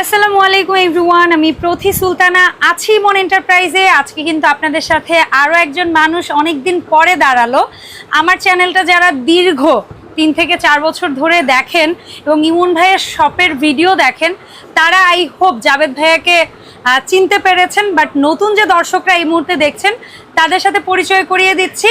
আসসালামু আলাইকুম এভরিওয়ান, আমি প্রথি সুলতানা। আছি মন এন্টারপ্রাইজে। আজকে কিন্তু আপনাদের সাথে আরও একজন মানুষ অনেক দিন পরে দাঁড়াল। আমার চ্যানেলটা যারা দীর্ঘ তিন থেকে চার বছর ধরে দেখেন এবং ইমন ভাইয়ের শপের ভিডিও দেখেন, তারা আই হোপ জাভেদ ভাইয়াকে চিনতে পেরেছেন বাট নতুন যে দর্শকরা এই মুহূর্তে দেখছেন তাদের সাথে পরিচয় করিয়ে দিচ্ছি।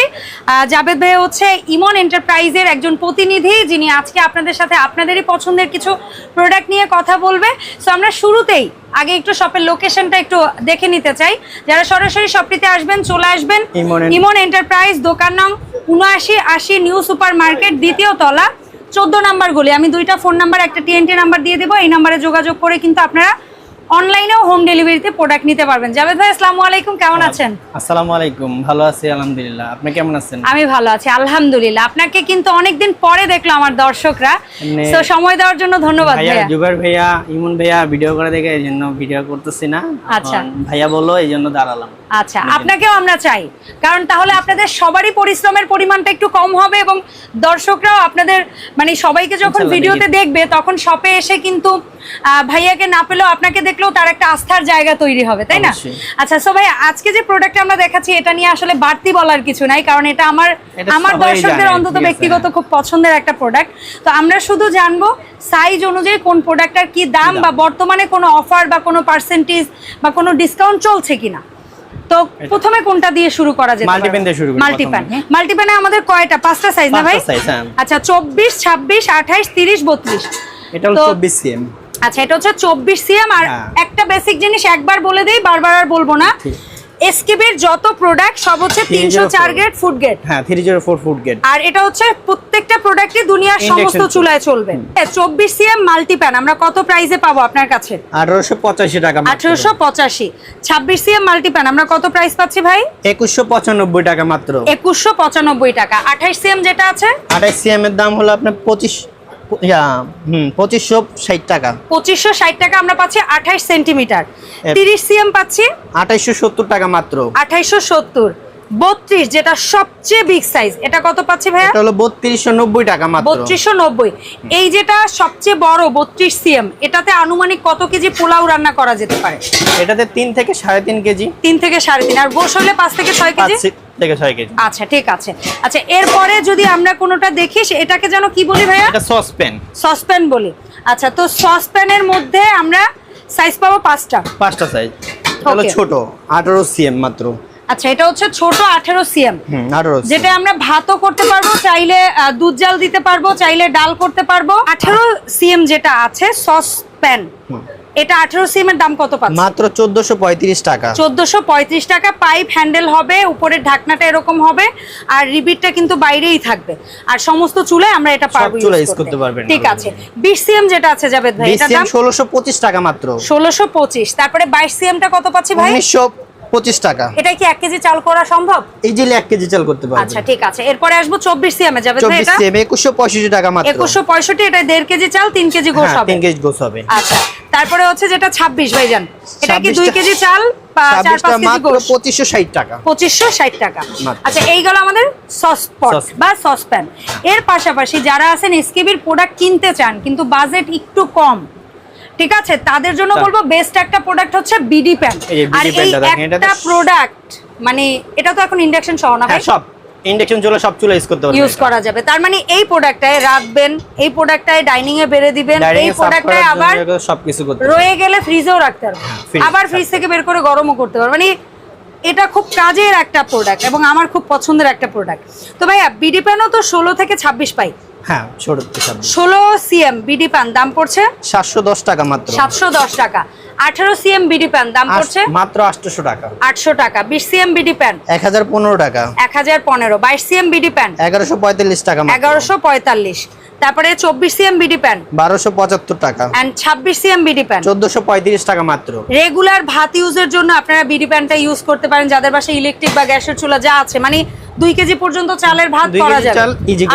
জাভেদ ভাই হচ্ছে ইমন এন্টারপ্রাইজের একজন প্রতিনিধি যিনি আজকে আপনাদের সাথে আপনাদেরই পছন্দের কিছু প্রোডাক্ট নিয়ে কথা বলবে। সো আমরা শুরুতেই আগে একটু শপের লোকেশনটা একটু দেখে নিতে চাই। যারা সরাসরি শপটিতে আসবেন চলে আসবেন। ইমন এন্টারপ্রাইজ দোকান নং উনআশি আশি নিউ সুপার মার্কেট দ্বিতীয় তলা চোদ্দ নাম্বার গুলি। আমি দুইটা ফোন নাম্বার একটা টিএনটি নাম্বার দিয়ে দেবো। এই নাম্বারে যোগাযোগ করে কিন্তু আপনারা অনলাইনেও হোম ডেলিভারিতে প্রোডাক্ট নিতে পারবেন। জাভেদ ভাই আসসালামু আলাইকুম। কেমন আছেন? আসসালামু আলাইকুম। ভালো আছি আলহামদুলিল্লাহ। আপনি কেমন আছেন? আমি ভালো আছি আলহামদুলিল্লাহ। আপনাকে কিন্তু অনেকদিন পরে দেখল আমার দর্শকরা। তো সময় দেওয়ার জন্য ধন্যবাদ ভাইয়া জুবাইর ভাইয়া ইমন ভাইয়া ভিডিও করে দেখে এই জন্য ভিডিও করতেছি না। আচ্ছা। ভাইয়া বলল এই জন্য দাঁড়ালাম। আচ্ছা আপনাকেও আমরা চাই। কারণ তাহলে আপনাদের সবারই পরিশ্রমের পরিমাণটা একটু কম হবে এবং দর্শকরাও আপনাদের মানে সবাইকে যখন ভিডিওতে দেখবে তখন শপে এসে কিন্তু ভাইয়াকে না পেলেও আপনাকে দেখলেও তার একটা আস্থার জায়গা তৈরি হবে তাই না? আচ্ছা সো ভাই আজকে যে প্রোডাক্ট আমরা দেখাচ্ছি এটা নিয়ে আসলে বাড়তি বলার কিছু নাই কারণ এটা আমার আমার দর্শকদের অন্তত ব্যক্তিগত খুব পছন্দের একটা প্রোডাক্ট তো আমরা শুধু জানব সাইজ অনুযায়ী কোন প্রোডাক্টটার কি দাম বা বর্তমানে কোনো অফার বা কোনো পার্সেন্টেজ বা কোনো ডিসকাউন্ট চলছে কিনা। তো প্রথমে কোনটা দিয়ে শুরু করা যেতে Multipan দিয়ে শুরু করি মাল্টিপ্যান। মাল্টিপ্যানে আমাদের কয়টা? পাঁচটা সাইজ না ভাই? হ্যাঁ। আচ্ছা চব্বিশ ছাব্বিশ আঠাইশ তিরিশ বত্রিশ। এটা হলো তো- চব্বিশ সিএম আচ্ছা এটা হচ্ছে চব্বিশ সিএম আর হ্যাঁ। একটা বেসিক জিনিস একবার বলে দিই বারবার আর বলব না। এসকেবির যত প্রোডাক্ট সব হচ্ছে 304 তিনশো চার গ্রেড ফুড গ্রেড হ্যাঁ three zero four food grade আর এটা হচ্ছে প্রত্যেকটা প্রোডাক্টই দুনিয়ার সমস্ত চুলায় চলবে। চব্বিশ সিএম মাল্টিপ্যান আমরা কত প্রাইসে পাবো আপনার কাছে? আঠারোশো পঁচাশি টাকা সিএম আমরা কত প্রাইস পাচ্ছি ভাই? একুশশো পঁচানব্বই টাকা মাত্র। একুশশো পঁচানব্বই টাকা। আঠাইশ সিএম যেটা আছে? সিএম এর দাম হলো আপনার পঁচিশ ইয়া, হুম পঁচিশশো ষাট টাকা। পঁচিশশো ষাট টাকা আমরা পাচ্ছি আঠাইশ সেন্টিমিটার। তিরিশ সিএম পাচ্ছি আঠাইশশো সত্তর টাকা মাত্র। আঠাইশশো সত্তর। বত্রিশ যেটা সবচেয়ে বিগ সাইজ এটা কত পাচ্ছি ভাইয়া? এটা হলো বত্রিশশো নব্বই টাকা মাত্র। বত্রিশশো নব্বই। এই যেটা সবচেয়ে বড় বত্রিশ সিএম এটাতে আনুমানিক কত কেজি পোলাও রান্না করা যেতে পারে? এটাতে তিন থেকে সাড়ে তিন কেজি। তিন থেকে সাড়ে তিন। আর গোশ হলে পাঁচ থেকে ছয় কেজি? সি- থেকে ছয় কেজি। আচ্ছা ঠিক আছে। আচ্ছা এরপরে যদি আমরা কোনোটা দেখি এটাকে যেন কি বলি ভাইয়া? এটা সসপ্যান। সসপ্যান বলি। আচ্ছা তো সসপ্যানের মধ্যে আমরা সাইজ পাবো পাঁচটা। পাঁচটা সাইজ হলো ছোট আঠারো সিএম মাত্র। আচ্ছা এটা হচ্ছে ছোট আঠেরো সিএম। যেটা আমরা ভাতও করতে পারব চাইলে দুধ জাল দিতে পারব চাইলে ডাল করতে পারব। আঠেরো সিএম যেটা আছে সস প্যান। এটা আঠেরো সিএম এর দাম কত পাচ্ছে? মাত্র চোদ্দশো পঁয়ত্রিশ টাকা। চোদ্দশো পঁয়ত্রিশ টাকা পাইপ হ্যান্ডেল হবে উপরের ঢাকনাটা এরকম হবে আর রিবিটটা কিন্তু বাইরেই থাকবে। আর সমস্ত চুলায় আমরা এটা পারব use করতে পারবেন ঠিক আছে। বিশ সিএম যেটা আছে ভাই দাম? ষোলোশো পঁচিশ টাকা মাত্র। ষোলোশো পঁচিশ। তারপরে বাইশ সিএমটা কত পাচ্ছি ভাই? উনিশশো পঁচিশ টাকা। এটা কি এক কেজি চাল করা সম্ভব? ইজিলি এক কেজি চাল করতে আচ্ছা ঠিক আছে। এরপরে আসব চব্বিশ সিএম যাবে চব্বিশ সিএম একুশশো পঁয়ষট্টি টাকা মাত্র। একুশশো পঁয়ষট্টি এটা দেড় কেজি চাল তিন কেজি গোস হ্যাঁ, হবে। তিন কেজি গোস হবে। আচ্ছা তারপরে হচ্ছে যেটা ছাব্বিশ ভাইজান। এটা কি দুই কেজি চাল পঁচিশশো ষাট টাকা। পঁচিশশো ষাট টাকা। আচ্ছা এই গেল আমাদের সসপট বা সসপ্যান এর পাশাপাশি যারা আছেন এসকেবির প্রোডাক্ট কিনতে চান কিন্তু বাজেট একটু কম ঠিক আছে? তাদের জন্য বলব বেস্ট একটা প্রোডাক্ট হচ্ছে বিডি প্যান আর এই একটা প্রোডাক্ট মানে এটা তো এখন ইন্ডাকশন সহ না ভাই? হ্যাঁ সব। ইন্ডাকশন চুলা সব চুলা ইউজ করতে পারবেন ইউজ করা যাবে। তার মানে এই প্রোডাক্টটায় রাখবেন এই প্রোডাক্টটায় ডাইনিং এ বেড়ে দিবেন এই প্রোডাক্টটায় আবার সবকিছু করতে রয়ে গেলে ফ্রিজেও রাখতে পারবেন। আবার ফ্রিজ থেকে বের করে গরমও করতে পারবেন। মানে এটা খুব কাজের একটা প্রোডাক্ট এবং আমার খুব পছন্দের একটা প্রোডাক্ট তো ভাইয়া বিডি প্যানও তো ষোলো থেকে ছাব্বিশ পাই। হ্যাঁ ছোট ষোলো সিএম বিডি প্যান দাম পড়ছে? সাতশো দশ টাকা মাত্র। সাতশো দশ টাকা। আঠারো সিএম বিডি প্যান দাম পড়ছে? মাত্র আটশোশো টাকা। আটশো টাকা। বিশ সিএম বিডি প্যান এক হাজার পনেরো টাকা। এক হাজার পনেরো। বাইশ সিএম বিডি প্যান এগারোশো পঁয়তাল্লিশ টাকা এগারোশো পঁয়তাল্লিশ। তারপরে চব্বিশ সিএম বিডি প্যান বারোশো পঁচাত্তর টাকা। অ্যান্ড ছাব্বিশ সিএম বিডি প্যান চোদ্দশো পঁয়ত্রিশ টাকা মাত্র। রেগুলার ভাত ইউজের জন্য আপনারা বিডি প্যানটা ইউজ করতে পারেন। যাদের বাসায় ইলেকট্রিক বা গ্যাসের চুলা যা আছে মানে দুই কেজি পর্যন্ত চালের ভাত করা যাবে।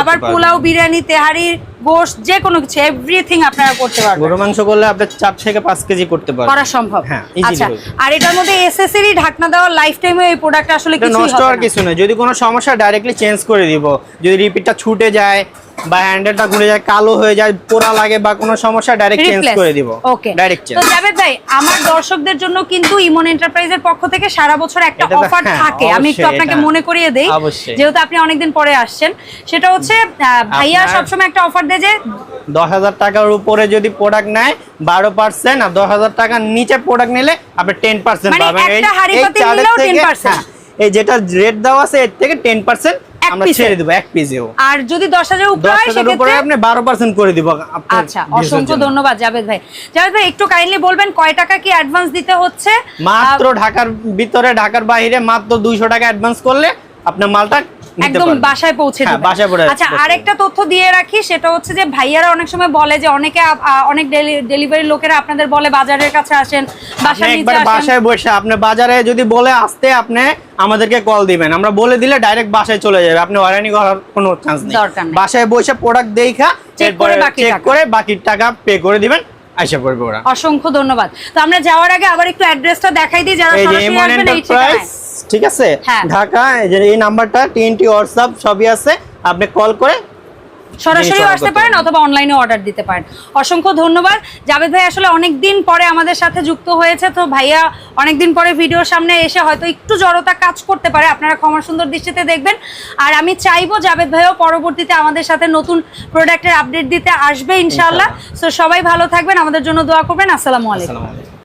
আবার পোলাও বিরিয়ানি তেহারি গোশ যে কোনো কিছু এভরিথিং আপনারা করতে পারবেন। গরু মাংস করলে আপনি চার থেকে পাঁচ কেজি করতে পারবেন। করা সম্ভব। হ্যাঁ, আচ্ছা আর এটার মধ্যে এসএসসি ঢাকনা দেওয়া লাইফ টাইমে এই প্রোডাক্ট আসলে কিছু নষ্ট হওয়ার কিছু নেই যদি কোনো সমস্যা ডাইরেক্টলি চেঞ্জ করে দিব। যদি রিপিটটা ছুটে যায় বা হ্যান্ডেলটা ঘুরে যায় কালো হয়ে যায় পোড়া লাগে বা কোনো সমস্যা ডাইরেক্ট চেঞ্জ করে দিব। ওকে ডাইরেক্ট চেঞ্জ তো জাভেদ ভাই আমার দর্শকদের জন্য কিন্তু ইমন এন্টারপ্রাইজের পক্ষ থেকে সারা বছর একটা অফার হ্যাঁ, থাকে। আমি একটু আপনাকে মনে করিয়ে দেই যেহেতু আপনি অনেকদিন পরে আসছেন। সেটা হচ্ছে ভাইয়া সবসময় একটা অফার যে দশ হাজার টাকার উপরে যদি প্রোডাক্ট নেয় বারো পার্সেন্ট আর দশ হাজার টাকার নিচে প্রোডাক্ট নিলে আপনি টেন পার্সেন্ট মানে পাবেন। এই- থেকে- 10% হ্যাঁ, এই যেটা রেট দেওয়া আছে এর থেকে টেন পার্সেন্ট আমরা ছেড়ে দেবো এক পিসেও আর যদি দশ হাজার উপরে দশ হাজার উপরে সেক্ষেত্রে আপনি বারো পার্সেন্ট করে দিব। আচ্ছা অসংখ্য ধন্যবাদ জাভেদ ভাই। জাভেদ ভাই একটু কাইন্ডলি বলবেন কয় টাকা কি অ্যাডভান্স দিতে হচ্ছে? মাত্র ঢাকার ভিতরে ঢাকার বাইরে মাত্র দুইশো টাকা অ্যাডভান্স করলে আপনার মালটা একদম বাসায় পৌঁছে হ্যাঁ, বাসায় পৌঁছে আচ্ছা আরেকটা তথ্য দিয়ে রাখি সেটা হচ্ছে যে ভাইয়ারা অনেক সময় বলে যে অনেকে অনেক ডেলিভারি লোকেরা আপনাদের বলে বাজারের কাছে আসেন আসেন। বাসায় বসে আপনি বাজারে যদি বলে আসতে আপনি আমাদেরকে কল দিবেন। আমরা বলে দিলে ডাইরেক্ট বাসায় চলে যাবে। আপনি হয়রানি করার কোনো চান্স নেই। বাসায় বসে প্রোডাক্ট দেখা Check করে বাকি চেক করে বাকি টাকা পে করে দিবেন আইসা পড়বে ওরা। অসংখ্য ধন্যবাদ। তো আমরা যাওয়ার আগে আবার একটু অ্যাড্রেসটা দেখাই দিই যারা সরাসরি আসবেন এই ঠিকানায়। ঠিক আছে? হ্যাঁ। ঢাকা এই নাম্বারটা টিএনটি হোয়াটসঅ্যাপ সবই আছে। আপনি কল করে সরাসরি আসতে পারেন। অথবা অনলাইনে অর্ডার দিতে পারেন। অসংখ্য ধন্যবাদ। জাবেদ ভাই আসলে অনেক দিন পরে আমাদের সাথে যুক্ত হয়েছে তো ভাইয়া অনেক দিন পরে ভিডিওর সামনে এসে হয়তো একটু জড়তা কাজ করতে পারে। আপনারা ক্ষমা সুন্দর দৃষ্টিতে দেখবেন। আর আমি চাইব জাবেদ ভাইও পরবর্তীতে আমাদের সাথে নতুন প্রোডাক্টের আপডেট দিতে আসবে ইনশাআল্লাহ। তো সবাই ভালো থাকবেন। আমাদের জন্য দোয়া করবেন। আসসালামু আলাইকুম।